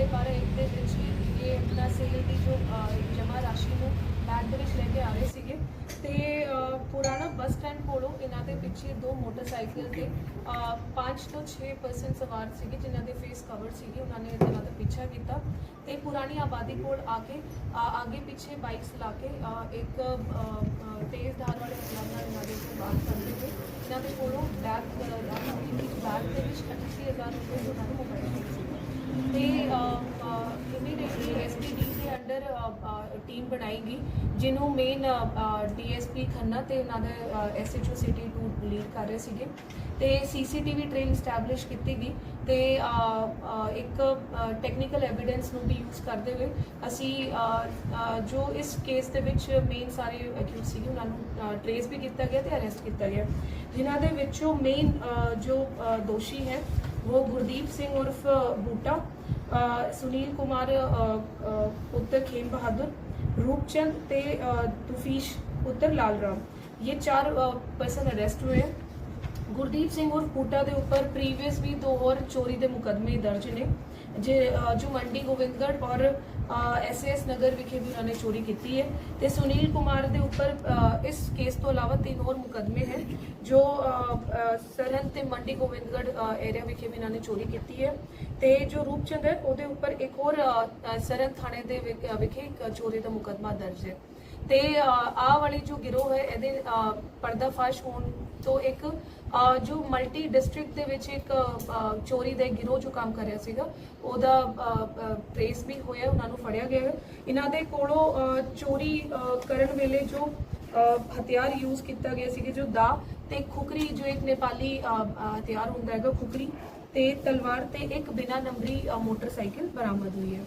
ਤੇ ਅ, ਰਾਤ 12:30 ਇੱਕ ਦੇ ਵਿੱਚ ਹੀ ਇਹ ਆਪਣਾ ਸੇਲ ਦੀ ਜੋ ਜਮਾ ਰਾਸ਼ੀ ਨੂੰ ਬੈਗ ਦੇ ਵਿੱਚ ਲੈ ਕੇ ਆ ਰਹੇ ਸੀਗੇ। ਤੇ ਪੁਰਾਣਾ ਬੱਸ ਸਟੈਂਡ ਕੋਲੋਂ ਇਹਨਾਂ ਦੇ ਪਿੱਛੇ ਦੋ ਮੋਟਰਸਾਈਕਲ ਤੇ 5 ਤੋਂ 6 ਪਰਸਨ ਸਵਾਰ ਸੀਗੇ ਜਿਨ੍ਹਾਂ ਦੇ ਫੇਸ ਕਵਰ ਸੀਗੇ ਉਹਨਾਂ ਨੇ ਇਹਨਾਂ ਦਾ ਪਿੱਛਾ ਕੀਤਾ। ਤੇ ਪੁਰਾਣੀ ਆਬਾਦੀ ਕੋਲ ਆ ਕੇ ਆਗੇ ਪਿੱਛੇ ਬਾਈਕਸ ਲਾ ਕੇ ਇੱਕ ਤੇਜ਼ ਧਾਰ ਵਾਲੇ ਹਥਿਆਰ ਨਾਲ ਇਹਨਾਂ ਦੇ ਉੱਤੇ ਕਰਦੇ ਹੋਏ ਇਹਨਾਂ ਦੇ ਕੋਲੋਂ ਬੈਗ ਰਾਸ਼ੀ ਦੀ ਬੈਗ ਦੇ ਵਿੱਚ 38000 ਰੁਪਏ ਉਹਨਾਂ ਨੂੰ ਮੋਬਾਈਲ ਸੀ ਤੇ ਇਮੀਡੀਏਟਲੀ ਐਸਪੀਡੀ ਦੇ ਅੰਡਰ ਟੀਮ ਬਣਾਏਗੀ, ਜਿਹਨੂੰ ਮੇਨ ਡੀਐਸਪੀ ਖੰਨਾ ਤੇ ਉਹਨਾਂ ਦੇ ਐਸਐਚਓ ਸਿਟੀ ਟੂ ਲੀਡ ਕਰ ਰਹੇ ਸੀਗੇ। ਤੇ ਸੀਸੀਟੀਵੀ ਟ੍ਰੇਲ ਸਟੈਬਲਿਸ਼ ਕੀਤੀ ਗਈ ਤੇ ਇੱਕ ਟੈਕਨੀਕਲ ਐਵੀਡੈਂਸ ਨੂੰ ਵੀ ਯੂਜ਼ ਕਰਦੇ ਹੋਏ ਅਸੀਂ ਜੋ ਇਸ ਕੇਸ ਦੇ ਵਿੱਚ ਮੇਨ ਸਾਰੇ ਅਕਿਊਜ਼ ਸੀਗੇ, ਉਹਨਾਂ ਨੂੰ ਟ੍ਰੇਸ ਵੀ ਕੀਤਾ ਗਿਆ ਤੇ ਅਰੈਸਟ ਕੀਤਾ ਗਿਆ। ਜਿਨ੍ਹਾਂ ਦੇ ਵਿੱਚੋਂ ਮੇਨ ਜੋ ਦੋਸ਼ੀ ਹੈ ਉਹ ਗੁਰਦੀਪ ਸਿੰਘ ਉਰਫ ਬੂਟਾ ਅ, ਸੁਨੀਲ ਕੁਮਾਰ ਅ, ਅ, ਪੁੱਤਰ ਖੇਮ ਬਹਾਦਰ रूपचंद ते अ, तुफीश पुत्र लाल राम ये चार पर्सन अरेस्ट हुए हैं ਗੁਰਦੀਪ ਸਿੰਘ ਉਰਫ ਪੂਟਾ ਦੇ ਉੱਪਰ ਪ੍ਰੀਵੀਅਸ ਵੀ ਦੋ ਹੋਰ ਚੋਰੀ ਦੇ ਮੁਕਦਮੇ ਦਰਜ ਨੇ ਜੇ ਜੋ ਮੰਡੀ ਗੋਬਿੰਦਗੜ੍ਹ ਔਰ ਐਸਐਸ ਨਗਰ ਵਿਖੇ ਵੀ ਉਹਨਾਂ ਨੇ ਚੋਰੀ ਕੀਤੀ ਹੈ ਤੇ ਸੁਨੀਲ ਕੁਮਾਰ ਦੇ ਉੱਪਰ ਇਸ ਕੇਸ ਤੋਂ ਇਲਾਵਾ ਤਿੰਨ ਹੋਰ ਮੁਕਦਮੇ ਹਨ ਜੋ ਅ, ਸਰਹੰਦ ਤੇ ਮੰਡੀ ਗੋਬਿੰਦਗੜ੍ਹ ਏਰੀਆ ਵਿਖੇ ਵੀ ਇਹਨਾਂ ਨੇ ਚੋਰੀ ਕੀਤੀ ਹੈ ਤੇ ਜੋ ਰੂਪਚੰਦ ਹੈ ਉਹਦੇ ਉੱਪਰ ਇੱਕ ਹੋਰ ਅ, ਸਰਹੰਦ ਥਾਣੇ ਦੇ ਵਿਖੇ ਇੱਕ ਚੋਰੀ ਦਾ ਮੁਕਦਮਾ ਦਰਜ ਹੈ। ਤੇ ਆ ਵਾਲੀ ਜੋ ਗਿਰੋਹ ਹੈ ਇਹਦੇ ਅ, ਪਰਦਾਫਾਸ਼ ਹੋਣ ਤੋਂ ਇੱਕ ਜੋ ਮਲਟੀ ਡਿਸਟ੍ਰਿਕਟ ਦੇ ਵਿੱਚ ਇੱਕ ਚੋਰੀ ਦੇ ਗਿਰੋਹ ਜੋ ਕੰਮ ਕਰ ਰਿਹਾ ਸੀਗਾ ਉਹਦਾ ਟ੍ਰੇਸ ਵੀ ਹੋਇਆ ਉਹਨਾਂ ਨੂੰ ਫੜਿਆ ਗਿਆ ਹੈ। ਇਹਨਾਂ ਦੇ ਕੋਲੋਂ ਚੋਰੀ ਕਰਨ ਵੇਲੇ ਜੋ ਹਥਿਆਰ ਯੂਜ਼ ਕੀਤਾ ਗਿਆ ਸੀਗੇ ਜੋ ਦਾ ਤੇ ਖੁਕਰੀ ਜੋ ਇੱਕ ਨੇਪਾਲੀ ਹਥਿਆਰ ਹੁੰਦਾ ਹੈਗਾ ਖੁਕਰੀ ਤੇ ਤਲਵਾਰ ਤੇ ਇੱਕ ਬਿਨਾ ਨੰਬਰੀ ਮੋਟਰਸਾਈਕਲ ਬਰਾਮਦ ਹੋਈ ਹੈ।